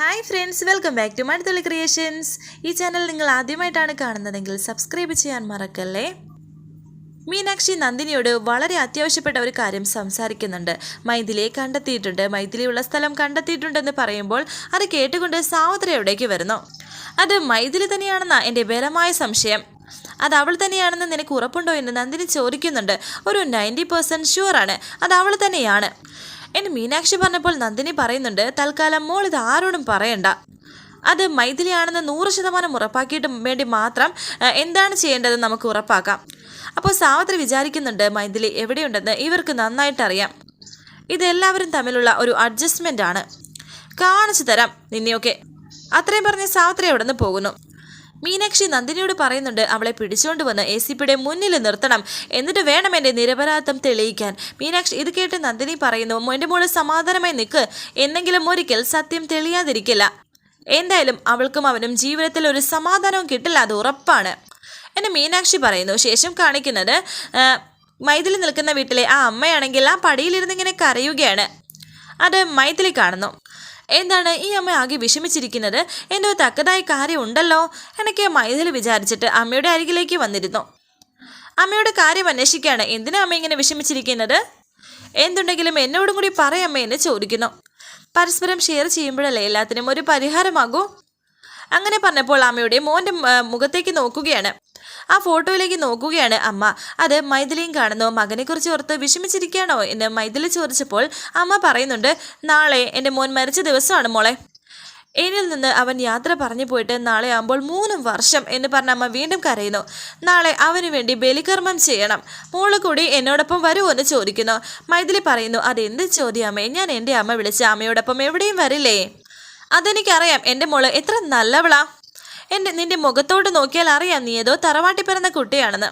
Hi friends welcome back to Maduthulli creations ഈ channel നിങ്ങൾ ആദ്യമായിട്ടാണ് കാണുന്നതെങ്കിൽ സബ്സ്ക്രൈബ് ചെയ്യാൻ മറക്കല്ലേ? മീനാക്ഷി നന്ദിനിയോട് വളരെ അത്യാവശ്യപ്പെട്ട ഒരു കാര്യം സംസാരിക്കുന്നുണ്ട്. മൈഥിലിയെ കണ്ടെത്തിയിട്ടുണ്ട്. മൈഥിലിയുള്ള സ്ഥലം കണ്ടെത്തിയിട്ടുണ്ടെന്ന് പറയുമ്പോൾ അത് കേട്ടുകൊണ്ട് സാവത്ര എവിടേക്ക് വരുന്നു. അത് മൈഥിലി തന്നെയാണെന്നാ എന്റെ ബലമായ സംശയം. അത് അവൾ തന്നെയാണെന്ന് നിനക്ക് ഉറപ്പുണ്ടോ എന്ന് നന്ദിനി ചോദിക്കുന്നുണ്ട്. ഒരു നയന്റി പെർസെന്റ് ഷുവറാണ് അത് അവൾ തന്നെയാണ്. എന്നെ മീനാക്ഷി പറഞ്ഞപ്പോൾ നന്ദിനി പറയുന്നുണ്ട് തൽക്കാലം മോൾ ഇത് ആരോടും പറയണ്ട. അത് മൈഥിലിയാണെന്ന് നൂറ് ശതമാനം ഉറപ്പാക്കിയിട്ട് വേണ്ടി മാത്രം എന്താണ് ചെയ്യേണ്ടത് നമുക്ക് ഉറപ്പാക്കാം. അപ്പോൾ സാവത്രി വിചാരിക്കുന്നുണ്ട് മൈഥിലി എവിടെയുണ്ടെന്ന് ഇവർക്ക് നന്നായിട്ട് അറിയാം ഇതെല്ലാവരും തമ്മിലുള്ള ഒരു അഡ്ജസ്റ്റ്മെന്റ് ആണ്. കാണിച്ചു തരാം നിന്നെയൊക്കെ. അത്രയും പറഞ്ഞ് സാവത്രി അവിടെ നിന്ന് പോകുന്നു. മീനാക്ഷി നന്ദിനിയോട് പറയുന്നുണ്ട് അവളെ പിടിച്ചുകൊണ്ട് വന്ന് എ സി പിയുടെ മുന്നിൽ നിർത്തണം. എന്നിട്ട് വേണം എന്റെ നിരപരാധം തെളിയിക്കാൻ. മീനാക്ഷി ഇത് കേട്ട് നന്ദിനി പറയുന്നു എന്റെ മോൾ സമാധാനമായി നിൽക്ക് എന്നെങ്കിലും ഒരിക്കൽ സത്യം തെളിയാതിരിക്കില്ല. എന്തായാലും അവൾക്കും അവനും ജീവിതത്തിൽ ഒരു സമാധാനവും കിട്ടില്ല അത് ഉറപ്പാണ്. എന്നെ മീനാക്ഷി പറയുന്നു. ശേഷം കാണിക്കുന്നത് മൈഥിലി നിൽക്കുന്ന വീട്ടിലെ ആ അമ്മയാണെങ്കിൽ ആ പടിയിലിരുന്ന് ഇങ്ങനെ കരയുകയാണ്. അത് മൈഥിലി കാണുന്നു. എന്താണ് ഈ അമ്മ ആകെ വിഷമിച്ചിരിക്കുന്നത്? എന്തോ തക്കതായ കാര്യം ഉണ്ടല്ലോ എനിക്ക് മൈഥിലി വിചാരിച്ചിട്ട് അമ്മയുടെ അരികിലേക്ക് വന്നിരുന്നു. അമ്മയുടെ കാര്യം അന്വേഷിക്കുകയാണ് എന്തിനാ അമ്മ ഇങ്ങനെ വിഷമിച്ചിരിക്കുന്നത്? എന്തുണ്ടെങ്കിലും എന്നോടും കൂടി പറയമ്മ എന്ന് ചോദിക്കുന്നു. പരസ്പരം ഷെയർ ചെയ്യുമ്പോഴല്ലേ എല്ലാത്തിനും ഒരു പരിഹാരമാകൂ? അങ്ങനെ പറഞ്ഞപ്പോൾ അമ്മയുടെ മോന്റെ മുഖത്തേക്ക് നോക്കുകയാണ്. ആ ഫോട്ടോയിലേക്ക് നോക്കുകയാണ് അമ്മ. അത് മൈഥിലിയും കാണുന്നു. മകനെക്കുറിച്ച് ഓർത്ത് വിഷമിച്ചിരിക്കുകയാണോ എന്ന് മൈഥിലി ചോദിച്ചപ്പോൾ അമ്മ പറയുന്നുണ്ട് നാളെ എന്റെ മോൻ മരിച്ച ദിവസമാണ് മോളെ. എന്നിൽ നിന്ന് അവൻ യാത്ര പറഞ്ഞു പോയിട്ട് നാളെ ആകുമ്പോൾ മൂന്ന് വർഷം എന്ന് പറഞ്ഞ അമ്മ വീണ്ടും കരയുന്നു. നാളെ അവന് വേണ്ടി ബലികർമ്മം ചെയ്യണം. മോൾ കൂടി എന്നോടൊപ്പം വരുമോ എന്ന് ചോദിക്കുന്നു. മൈഥിലി പറയുന്നു അതെന്ത് ചോദ്യമേ ഞാൻ എന്റെ അമ്മ വിളിച്ച അമ്മയോടൊപ്പം എവിടെയും വരില്ലേ? അതെനിക്കറിയാം. എന്റെ മോൾ എത്ര നല്ലവളാ. എന്റെ നിന്റെ മുഖത്തോട്ട് നോക്കിയാൽ അറിയാം നീ ഏതോ തറവാട്ടി പിറന്ന കുട്ടിയാണെന്ന്.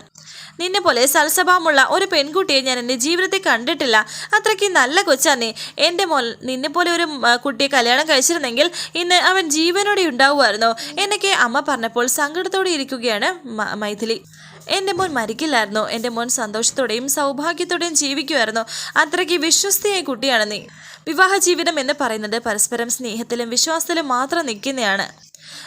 നിന്നെ പോലെ സൽസ്വഭാവമുള്ള ഒരു പെൺകുട്ടിയെ ഞാൻ എന്റെ ജീവിതത്തിൽ കണ്ടിട്ടില്ല. അത്രയ്ക്ക് നല്ല കൊച്ചാ നീ എന്റെ മോൾ നിന്നെ പോലെ ഒരു കുട്ടിയെ കല്യാണം കഴിച്ചിരുന്നെങ്കിൽ ഇന്ന് അവൻ ജീവനോടെ ഉണ്ടാവുമായിരുന്നോ? എന്നൊക്കെ അമ്മ പറഞ്ഞപ്പോൾ സങ്കടത്തോടെ ഇരിക്കുകയാണ് മൈഥിലി. എന്റെ മോൻ മരിക്കില്ലായിരുന്നു. എന്റെ മോൻ സന്തോഷത്തോടെയും സൗഭാഗ്യത്തോടെയും ജീവിക്കുമായിരുന്നു. അത്രയ്ക്ക് വിശ്വസ്തയായ കുട്ടിയാണ് നീ. വിവാഹ ജീവിതം എന്ന് പറയുന്നത് പരസ്പരം സ്നേഹത്തിലും വിശ്വാസത്തിലും മാത്രം നിൽക്കുന്നതാണ്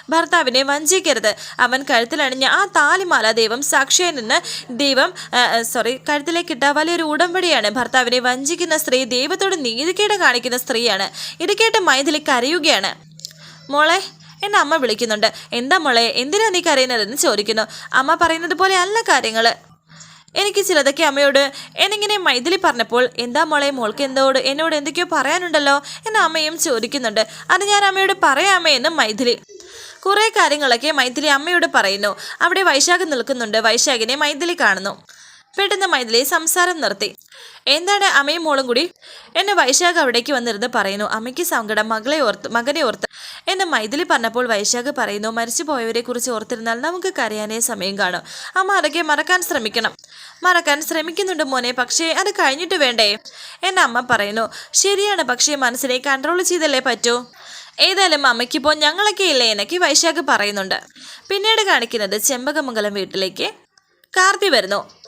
ഭർത്താവിനെ വഞ്ചിക്കരുത്. അവൻ കഴുത്തിലണിഞ്ഞ ആ താലിമാല ദൈവം സാക്ഷിയായി നിന്ന് ദൈവം സോറി കഴുത്തിലേക്കിട്ട വലിയൊരു ഉടമ്പടിയാണ്. ഭർത്താവിനെ വഞ്ചിക്കുന്ന സ്ത്രീ ദൈവത്തോട് നീതികേട് കാണിക്കുന്ന സ്ത്രീയാണ്. ഇത് കേട്ട് മൈഥിലി കരയുകയാണ്. മോളെ എന്നെ അമ്മ വിളിക്കുന്നുണ്ട്. എന്താ മോളെ എന്തിനാ നീ കരയുന്നതെന്ന് ചോദിക്കുന്നു. അമ്മ പറയുന്നത് പോലെ അല്ല കാര്യങ്ങൾ എനിക്ക് ചിലതൊക്കെ അമ്മയോട് എന്നിങ്ങനെ മൈഥിലി പറഞ്ഞപ്പോൾ എന്താ മോളെ മോൾക്ക് എന്തോട് എന്നോട് എന്തൊക്കെയോ പറയാനുണ്ടല്ലോ? എന്ന് അമ്മയും ചോദിക്കുന്നുണ്ട്. അത് ഞാൻ അമ്മയോട് പറയാമേ എന്ന് മൈഥിലി. കുറേ കാര്യങ്ങളൊക്കെ മൈഥിലി അമ്മയോട് പറയുന്നു. അവിടെ വൈശാഖ് നിൽക്കുന്നുണ്ട്. വൈശാഖിനെ മൈഥിലി കാണുന്നു. പെട്ടെന്ന് മൈഥിലി സംസാരം നിർത്തി. എന്താണ് അമ്മയും മോളും കൂടി? എന്നെ വൈശാഖ് അവിടേക്ക് വന്നിരുന്ന് പറയുന്നു അമ്മയ്ക്ക് സങ്കടം മകളെ ഓർത്ത് മകനെ ഓർത്ത്. എന്നെ മൈഥിലി പറഞ്ഞപ്പോൾ വൈശാഖ് പറയുന്നു മരിച്ചു പോയവരെ കുറിച്ച് ഓർത്തിരുന്നാൽ നമുക്ക് കരയാനേ സമയം കാണും. അമ്മ അതൊക്കെ മറക്കാൻ ശ്രമിക്കണം. മറക്കാൻ ശ്രമിക്കുന്നുണ്ട് മോനെ പക്ഷേ അത് കഴിഞ്ഞിട്ട് വേണ്ടേ? എന്നെ അമ്മ പറയുന്നു ശരിയാണ് പക്ഷേ മനസ്സിനെ കൺട്രോൾ ചെയ്തല്ലേ പറ്റൂ? ഏതായാലും അമ്മയ്ക്കിപ്പോൾ ഞങ്ങളൊക്കെ ഇല്ലേ എനിക്ക് വൈശാഖ് പറയുന്നുണ്ട്. പിന്നീട് കാണിക്കുന്നത് ചെമ്പകമംഗലം വീട്ടിലേക്ക്. കാർത്തി വരുന്നു.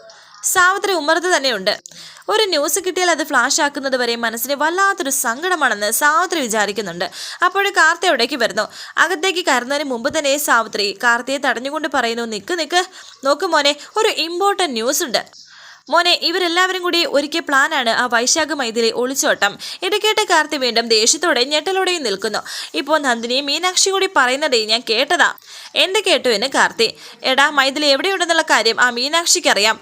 സാവിത്രി ഉമ്മറത്ത് തന്നെയുണ്ട്. ഒരു ന്യൂസ് കിട്ടിയാൽ അത് ഫ്ലാഷ് ആക്കുന്നത് വരെ മനസ്സിന് വല്ലാത്തൊരു സങ്കടമാണെന്ന് സാവിത്രി വിചാരിക്കുന്നുണ്ട്. അപ്പോൾ കാർത്തി അവിടേക്ക് വരുന്നു. അകത്തേക്ക് കയറുന്നതിന് മുമ്പ് തന്നെ സാവിത്രി കാർത്തിയെ തടഞ്ഞുകൊണ്ട് പറയുന്നു. നിക്ക് നിക്ക്. നോക്ക് മോനെ ഒരു ഇമ്പോർട്ടന്റ് ന്യൂസ് ഉണ്ട്. മോനെ ഇവരെല്ലാവരും കൂടി ഒരുക്കിയ പ്ലാനാണ് ആ വൈശാഖ മൈതിലെ ഒളിച്ചോട്ടം. ഇടക്കേട്ട കേട്ട് കാർത്തി വീണ്ടും ദേഷ്യത്തോടെ ഞെട്ടലോടെയും നിൽക്കുന്നു. ഇപ്പോൾ നന്ദിനി മീനാക്ഷി കൂടി പറയുന്നതേ ഞാൻ കേട്ടതാ. എന്ത് കേട്ടു എന്ന് കാർത്തി. എടാ മൈഥിലി എവിടെയുണ്ടെന്നുള്ള കാര്യം ആ മീനാക്ഷിക്ക് അറിയാം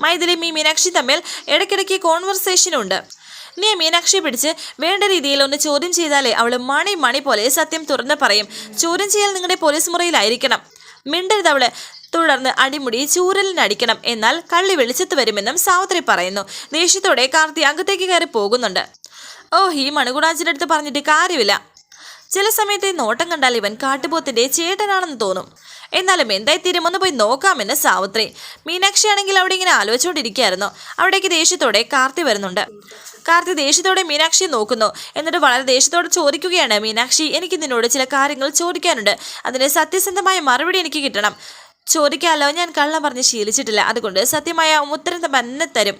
മൈഥിലിയും ഈ മീനാക്ഷി തമ്മിൽ ഇടയ്ക്കിടയ്ക്ക് കോൺവെർസേഷൻ ഉണ്ട്. നീ മീനാക്ഷി പിടിച്ച് വേണ്ട രീതിയിൽ ഒന്ന് ചോദ്യം ചെയ്താലേ അവൾ മണി മണി പോലെ സത്യം തുറന്ന് പറയും. ചോദ്യം ചെയ്യൽ നിങ്ങളുടെ പോലീസ് മുറിയിലായിരിക്കണം. മിണ്ടരുത് അവൾ. തുടർന്ന് അടിമുടി ചൂരലിനടിക്കണം എന്നാൽ കള്ളി വെളിച്ചത്ത് വരുമെന്നും സാവത്രി പറയുന്നു. ദേഷ്യത്തോടെ കാർത്തി അകത്തേക്ക് കയറി പോകുന്നുണ്ട്. ഓ ഈ മണുകുടാജിന്റെ അടുത്ത് പറഞ്ഞിട്ട് കാര്യമില്ല. ചില സമയത്തെ നോട്ടം കണ്ടാൽ ഇവൻ കാട്ടുപോത്തിന്റെ ചേട്ടനാണെന്ന് തോന്നും. എന്നാലും എന്തായി തീരുമെന്ന് പോയി നോക്കാമെന്ന് സാവിത്രി. മീനാക്ഷി ആണെങ്കിൽ അവിടെ ഇങ്ങനെ ആലോചിച്ചുകൊണ്ടിരിക്കുകയായിരുന്നു. അവിടേക്ക് ദേഷ്യത്തോടെ കാർത്തി വരുന്നുണ്ട്. കാർത്തി ദേഷ്യത്തോടെ മീനാക്ഷിയെ നോക്കുന്നു. എന്നിട്ട് വളരെ ദേഷ്യത്തോടെ ചോദിക്കുകയാണ് മീനാക്ഷി എനിക്ക് നിന്നോട് ചില കാര്യങ്ങൾ ചോദിക്കാനുണ്ട്. അതിന് സത്യസന്ധമായ മറുപടി എനിക്ക് കിട്ടണം. ചോദിക്കാമല്ലോ ഞാൻ കള്ളം പറഞ്ഞ് ശീലിച്ചിട്ടില്ല. അതുകൊണ്ട് സത്യമായ ഉത്തരം തന്നെ തരും.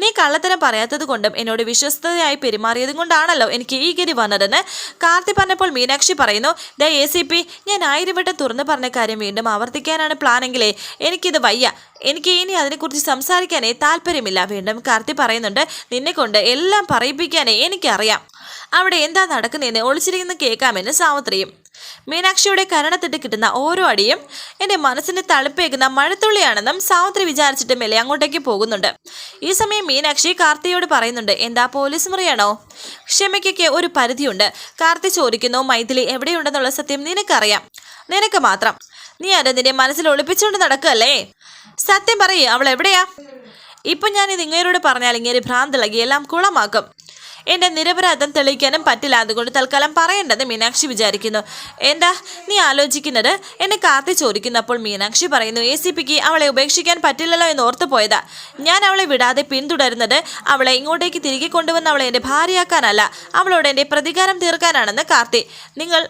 നീ കള്ളത്തരം പറയാത്തത് കൊണ്ടും എന്നോട് വിശ്വസ്തയായി പെരുമാറിയതും കൊണ്ടാണല്ലോ എനിക്ക് ഈ ഗതി വന്നതെന്ന് കാർത്തി പറഞ്ഞപ്പോൾ മീനാക്ഷി പറയുന്നു ദ എ സി പി ഞാൻ ആയിരം വട്ടം തുറന്നു പറഞ്ഞ കാര്യം വീണ്ടും ആവർത്തിക്കാനാണ് പ്ലാനെങ്കിലേ എനിക്കിത് വയ്യ. എനിക്ക് ഇനി അതിനെക്കുറിച്ച് സംസാരിക്കാനേ താല്പര്യമില്ല. വീണ്ടും കാർത്തി പറയുന്നുണ്ട് നിന്നെ കൊണ്ട് എല്ലാം പറയിപ്പിക്കാനേ എനിക്കറിയാം. അവിടെ എന്താ നടക്കുന്നതെന്ന് ഒളിച്ചിരിക്കുന്ന കേൾക്കാമെന്ന് സാവിത്രിയും മീനാക്ഷിയുടെ കരണത്തിട്ട് കിട്ടുന്ന ഓരോ അടിയും എന്റെ മനസ്സിനെ തളിപ്പേക്കുന്ന മഴത്തുള്ളിയാണെന്നും സാവിത്രി വിചാരിച്ചിട്ട് മെല്ലെ അങ്ങോട്ടേക്ക് പോകുന്നുണ്ട്. ഈ സമയം മീനാക്ഷി കാർത്തിയോട് പറയുന്നുണ്ട് എന്താ പോലീസ് മുറിയാണോ? ക്ഷമയ്ക്കൊക്കെ ഒരു പരിധിയുണ്ട്. കാർത്തി ചോദിക്കുന്നു മൈഥിലി എവിടെയുണ്ടെന്നുള്ള സത്യം നിനക്കറിയാം. നിനക്ക് മാത്രം. നീ അത് നിന്റെ മനസ്സിൽ ഒളിപ്പിച്ചുകൊണ്ട് നടക്കല്ലേ സത്യം പറയേ അവൾ എവിടെയാ? ഇപ്പൊ ഞാൻ ഇത് ഇങ്ങേരോട് പറഞ്ഞാൽ ഇങ്ങനെ ഭ്രാന്തിളകി എല്ലാം കുളമാക്കും. എന്റെ നിരപരാധം തെളിയിക്കാനും പറ്റില്ല. അതുകൊണ്ട് തൽക്കാലം പറയേണ്ടെന്ന് മീനാക്ഷി വിചാരിക്കുന്നു. എന്താ നീ ആലോചിക്കുന്നത്? എന്നെ കാത്തി ചോദിക്കുന്നപ്പോൾ മീനാക്ഷി പറയുന്നു എ സി പിക്ക് അവളെ ഉപേക്ഷിക്കാൻ പറ്റില്ലല്ലോ എന്ന് ഓർത്തു പോയതാ. ഞാൻ അവളെ വിടാതെ പിന്തുടരുന്നത് അവളെ ഇങ്ങോട്ടേക്ക് തിരികെ കൊണ്ടുവന്ന് അവളെ എന്റെ ഭാര്യയാക്കാനല്ല. അവളോട് എന്റെ പ്രതികാരം തീർക്കാനാണെന്ന് കാർത്തി. നിങ്ങൾ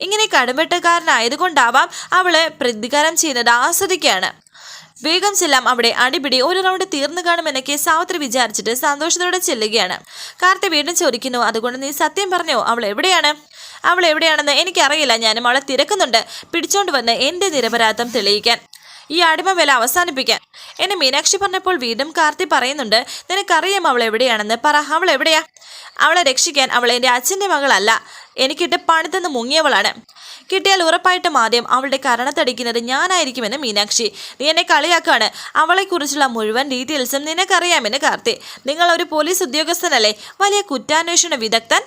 ഇങ്ങനെ കടുംവെട്ടക്കാരനായതുകൊണ്ടാവാം അവളെ പ്രതികാരം ചെയ്യുന്നത് ആസ്വദിക്കുകയാണ്. വേഗം ചെല്ലാം അവിടെ അടിപിടി ഒരു റൗണ്ട് തീർന്നു കാണുമെന്നൊക്കെ സാവിത്രി വിചാരിച്ചിട്ട് സന്തോഷത്തോടെ ചെല്ലുകയാണ്. കാർത്തി വീണ്ടും ചോദിക്കുന്നു അതുകൊണ്ട് നീ സത്യം പറഞ്ഞോ? അവൾ എവിടെയാണ്? അവൾ എവിടെയാണെന്ന് എനിക്കറിയില്ല. ഞാനും അവളെ തിരക്കുന്നുണ്ട്. പിടിച്ചോണ്ട് വന്ന് എന്റെ നിരപരാധം തെളിയിക്കാൻ. ഈ അടിമ വില അവസാനിപ്പിക്കാൻ. എന്നെ മീനാക്ഷി പറഞ്ഞപ്പോൾ വീണ്ടും കാർത്തി പറയുന്നുണ്ട് നിനക്കറിയാം അവൾ എവിടെയാണെന്ന്. പറ അവൾ എവിടെയാ? അവളെ രക്ഷിക്കാൻ അവൾ എന്റെ അച്ഛന്റെ മകളല്ല. എനിക്കിട്ട് പണിതെന്ന് മുങ്ങിയവളാണ്. കിട്ടിയാൽ ഉറപ്പായിട്ടും ആദ്യം അവളുടെ കരണത്തടിക്കുന്നത് ഞാനായിരിക്കുമെന്ന് മീനാക്ഷി. നീ എന്നെ കളിയാക്കാണ്. അവളെക്കുറിച്ചുള്ള മുഴുവൻ ഡീറ്റെയിൽസും നിനക്കറിയാമെന്ന് കാർത്തി. നിങ്ങൾ ഒരു പോലീസ് ഉദ്യോഗസ്ഥനല്ലേ? വലിയ കുറ്റാന്വേഷണ വിദഗ്ധൻ?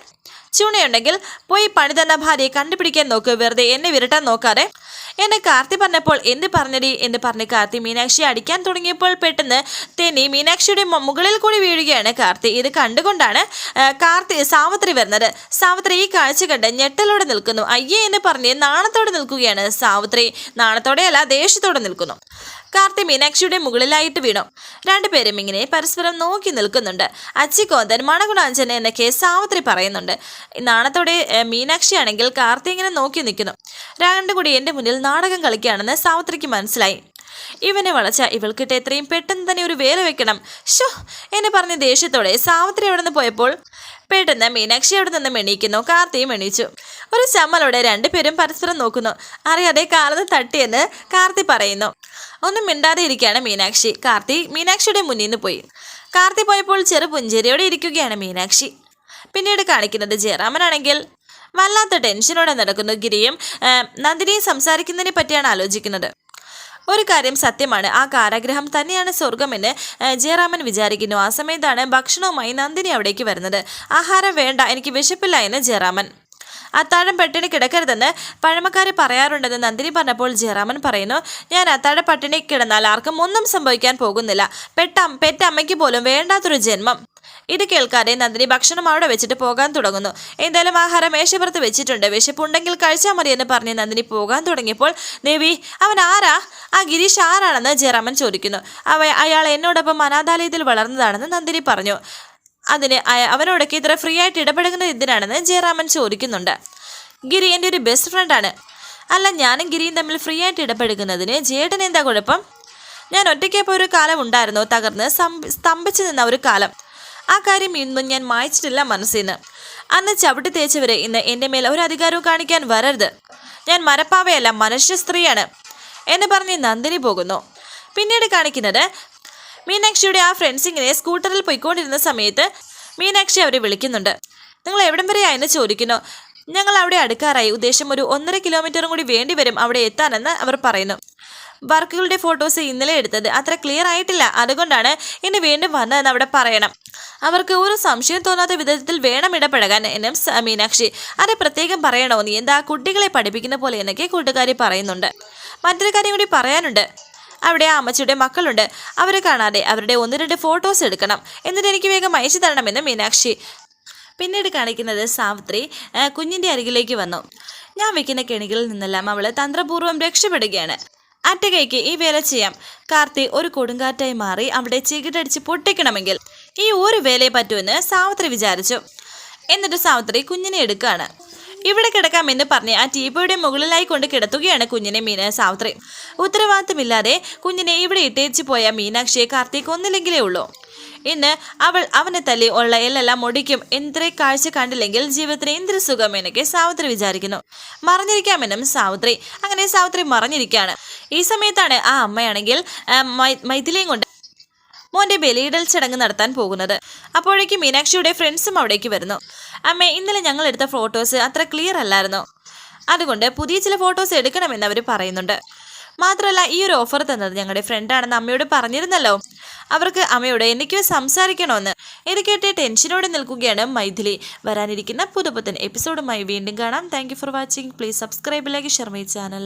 ചൂണയുണ്ടെങ്കിൽ പോയി പണി തന്ന ഭാര്യയെ കണ്ടുപിടിക്കാൻ നോക്ക്. വെറുതെ എന്നെ വിരട്ടാൻ നോക്കാതെ. എന്നെ കാർത്തി പറഞ്ഞപ്പോൾ എന്ത് പറഞ്ഞടി? എന്ന് പറഞ്ഞ് കാർത്തി മീനാക്ഷിയെ അടിക്കാൻ തുടങ്ങിയപ്പോൾ പെട്ടെന്ന് തെന്നി മീനാക്ഷിയുടെ മുകളിൽ കൂടി വീഴുകയാണ് കാർത്തി. ഇത് കണ്ടുകൊണ്ടാണ് കാർത്തി സാവിത്രി വരുന്നത്. സാവിത്രി ഈ കാഴ്ച കണ്ട് ഞെട്ടലോടെ നിൽക്കുന്നു. അയ്യേ എന്ന് പറഞ്ഞ് നാണത്തോടെ നിൽക്കുകയാണ്. സാവിത്രി നാണത്തോടെ അല്ല ദേഷ്യത്തോടെ നിൽക്കുന്നു. കാർത്തി മീനാക്ഷിയുടെ മുകളിലായിട്ട് വീണു. രണ്ടുപേരും ഇങ്ങനെ പരസ്പരം നോക്കി നിൽക്കുന്നുണ്ട്. അച്ചിക്കോന്തൻ മണകുണാഞ്ചൻ എന്നൊക്കെ സാവിത്രി പറയുന്നുണ്ട്. നാണത്തോടെ മീനാക്ഷി ആണെങ്കിൽ കാർത്തി ഇങ്ങനെ നോക്കി നിൽക്കുന്നു. രണ്ടും കൂടി എന്റെ മുന്നിൽ നാടകം കളിക്കുകയാണെന്ന് സാവിത്രിക്ക് മനസ്സിലായി. ഇവനെ വളച്ച ഇവൾക്കിട്ട് എത്രയും പെട്ടെന്ന് തന്നെ ഒരു വേല വെക്കണം. ഷോ എന്നെ പറഞ്ഞ് ദേഷ്യത്തോടെ സാവിത്രി അവിടെ നിന്ന് പോയപ്പോൾ പെട്ടെന്ന് മീനാക്ഷി അവിടെ നിന്ന് എണീക്കുന്നു. കാർത്തിയും എണീച്ചു. ഒരു ചമ്മലോടെ രണ്ടുപേരും പരസ്പരം നോക്കുന്നു. അറിയാതെ കാലത്ത് തട്ടിയെന്ന് കാർത്തി പറയുന്നു. ഒന്നും മിണ്ടാതെ ഇരിക്കുകയാണ് മീനാക്ഷി. കാർത്തി മീനാക്ഷിയുടെ മുന്നിൽ നിന്ന് പോയി. കാർത്തി പോയപ്പോൾ ചെറു പുഞ്ചേരിയോടെ ഇരിക്കുകയാണ് മീനാക്ഷി. പിന്നീട് കാണിക്കുന്നത് ജയറാമനാണെങ്കിൽ വല്ലാത്ത ടെൻഷനോടെ നടക്കുന്നു ഗിരിയും നന്ദിനിയും സംസാരിക്കുന്നതിനെ പറ്റിയാണ് ആലോചിക്കുന്നത്. ഒരു കാര്യം സത്യമാണ്. ആ കാരാഗ്രഹം തന്നെയാണ് സ്വർഗമെന്ന് ജയറാമൻ വിചാരിക്കുന്നു. ആ സമയത്താണ് ഭക്ഷണവുമായി നന്ദിനി അവിടേക്ക് വരുന്നത്. ആഹാരം വേണ്ട എനിക്ക് വിശപ്പില്ല എന്ന് ജയറാമൻ. അത്താഴം പട്ടിണി കിടക്കരുതെന്ന് പഴമക്കാർ പറയാറുണ്ടെന്ന് നന്ദിനി പറഞ്ഞപ്പോൾ ജയറാമൻ പറയുന്നു ഞാൻ അത്താഴ പട്ടിണി കിടന്നാൽ ആർക്കും ഒന്നും സംഭവിക്കാൻ പോകുന്നില്ല. പെട്ടം പെറ്റമ്മയ്ക്ക് പോലും വേണ്ടാത്തൊരു ജന്മം. ഇത് കേൾക്കാതെ നന്ദിനി ഭക്ഷണം അവിടെ വെച്ചിട്ട് പോകാൻ തുടങ്ങുന്നു. എന്തായാലും ആഹാരം മേശപ്പുറത്ത് വെച്ചിട്ടുണ്ട്. വിശപ്പുണ്ടെങ്കിൽ കഴിച്ചാൽ മതി എന്ന് പറഞ്ഞ് നന്ദിനി പോകാൻ തുടങ്ങിയപ്പോൾ ദേവി അവൻ ആരാ? ആ ഗിരീഷ് ആരാണെന്ന് ജയറാമൻ ചോദിക്കുന്നു. അവ അയാൾ എന്നോടൊപ്പം അനാഥാലയത്തിൽ വളർന്നതാണെന്ന് നന്ദിനി പറഞ്ഞു. അതിന് അവനോടൊക്കെ ഇത്ര ഫ്രീ ആയിട്ട് ഇടപെടുന്നത് എന്തിനാണെന്ന് ജയറാമൻ ചോദിക്കുന്നുണ്ട്. ഗിരി എന്റെ ഒരു ബെസ്റ്റ് ഫ്രണ്ടാണ് അല്ല ഞാനും ഗിരിയും തമ്മിൽ ഫ്രീ ആയിട്ട് ഇടപെടുന്നതിന് ജേട്ടൻ എന്താ കുഴപ്പം? ഞാൻ ഒറ്റയ്ക്കപ്പോൾ ഒരു കാലം ഉണ്ടായിരുന്നു. തകർന്ന് സ്തംഭിച്ചു നിന്ന ഒരു കാലം. ആ കാര്യം ഇന്നും ഞാൻ മായച്ചിട്ടില്ല മനസ്സിൽ നിന്ന് അന്ന് ചവിട്ടി തേച്ചവരെ ഇന്ന് എന്റെ മേൽ ഒരു അധികാരവും കാണിക്കാൻ വരരുത്. ഞാൻ മരപ്പാവയല്ല മനുഷ്യ സ്ത്രീയാണ് എന്ന് പറഞ്ഞ് നന്ദിനി പോകുന്നു. പിന്നീട് കാണിക്കുന്നത് മീനാക്ഷിയുടെ ആ ഫ്രണ്ട്സ് ഇങ്ങനെ സ്കൂട്ടറിൽ പോയിക്കൊണ്ടിരുന്ന സമയത്ത് മീനാക്ഷി അവരെ വിളിക്കുന്നുണ്ട്. നിങ്ങൾ എവിടം വരെയാ എന്ന് ചോദിക്കുന്നു. ഞങ്ങൾ അവിടെ അടുക്കാറായി. ഉദ്ദേശം ഒരു ഒന്നര കിലോമീറ്ററും കൂടി വേണ്ടി വരും അവിടെ എത്താനെന്ന് അവർ പറയുന്നു. വർക്കുകളുടെ ഫോട്ടോസ് ഇന്നലെ എടുത്തത് അത്ര ക്ലിയർ ആയിട്ടില്ല. അതുകൊണ്ടാണ് ഇനി വീണ്ടും വന്നതെന്ന് അവിടെ പറയണം. അവർക്ക് ഒരു സംശയം തോന്നാത്ത വിധത്തിൽ വേണം ഇടപഴകാൻ എന്നും മീനാക്ഷി. അത് പ്രത്യേകം പറയണോ? നീ എന്താ കുട്ടികളെ പഠിപ്പിക്കുന്ന പോലെ എന്നൊക്കെ കൂട്ടുകാരി പറയുന്നുണ്ട്. മറ്റൊരു കാര്യം കൂടി പറയാനുണ്ട്. അവിടെ ആ അമ്മച്ചിയുടെ മക്കളുണ്ട്. അവരെ കാണാതെ അവരുടെ ഒന്ന് രണ്ട് ഫോട്ടോസ് എടുക്കണം. എന്നിട്ട് എനിക്ക് വേഗം അയച്ചു തരണമെന്ന് മീനാക്ഷി. പിന്നീട് കാണിക്കുന്നത് സാവിത്രി കുഞ്ഞിന്റെ അരികിലേക്ക് വന്നു. ഞാൻ വെക്കുന്ന കെണികളിൽ നിന്നെല്ലാം അവൾ തന്ത്രപൂർവം രക്ഷപ്പെടുകയാണ്. അറ്റകൈക്ക് ഈ വേല ചെയ്യാം. കാർത്തി ഒരു കൊടുങ്കാറ്റായി മാറി അവിടെ ചീകിട്ടടിച്ച് പൊട്ടിക്കണമെങ്കിൽ ഈ ഒരു വേലയെ പറ്റുമെന്ന് സാവിത്രി വിചാരിച്ചു. എന്നിട്ട് സാവിത്രി കുഞ്ഞിനെ എടുക്കുകയാണ് ഇവിടെ കിടക്കാമെന്ന് പറഞ്ഞ് ആ ടീപ്പോയുടെ മുകളിലായി കൊണ്ട് കിടത്തുകയാണ് കുഞ്ഞിനെ മീന സാവിത്രി. ഉത്തരവാദിത്തമില്ലാതെ കുഞ്ഞിനെ ഇവിടെ ഇട്ടേച്ച് പോയ മീനാക്ഷിയെ കാർത്തിക് ഒന്നില്ലെങ്കിലേ ഉള്ളൂ. ഇന്ന് അവൾ അവനെ തല്ലി ഉള്ള എല്ലെല്ലാം മുടിക്കും. എന്തൊരു കാഴ്ച കണ്ടില്ലെങ്കിൽ ജീവിതത്തിന് എന്തൊരു സുഖം എന്നൊക്കെ സാവിത്രി വിചാരിക്കുന്നു. മറഞ്ഞിരിക്കാമെന്നും സാവിത്രി. അങ്ങനെ സാവിത്രി മറിഞ്ഞിരിക്കുകയാണ്. ഈ സമയത്താണ് ആ അമ്മയാണെങ്കിൽ മൈഥിലിയും കൊണ്ട് മോന്റെ ബലിയിടൽ ചടങ്ങ് നടത്താൻ പോകുന്നത്. അപ്പോഴേക്കും മീനാക്ഷിയുടെ ഫ്രണ്ട്സും അവിടേക്ക് വരുന്നു. അമ്മേ ഇന്നലെ ഞങ്ങൾ എടുത്ത ഫോട്ടോസ് അത്ര ക്ലിയർ അല്ലായിരുന്നു. അതുകൊണ്ട് പുതിയ ചില ഫോട്ടോസ് എടുക്കണമെന്ന് അവർ പറയുന്നുണ്ട്. മാത്രമല്ല ഈ ഒരു ഓഫർ തന്നത് ഞങ്ങളുടെ ഫ്രണ്ടാണെന്ന് അമ്മയോട് പറഞ്ഞിരുന്നല്ലോ. അവർക്ക് അമ്മയോട് എനിക്ക് സംസാരിക്കണമെന്ന് ഇത് കേട്ട് ടെൻഷനോടെ നിൽക്കുകയാണ് മൈഥിലി. വരാനിരിക്കുന്ന പുതുപുത്തൻ എപ്പിസോഡുമായി വീണ്ടും കാണാം. Thank for watching please subscribe like share channel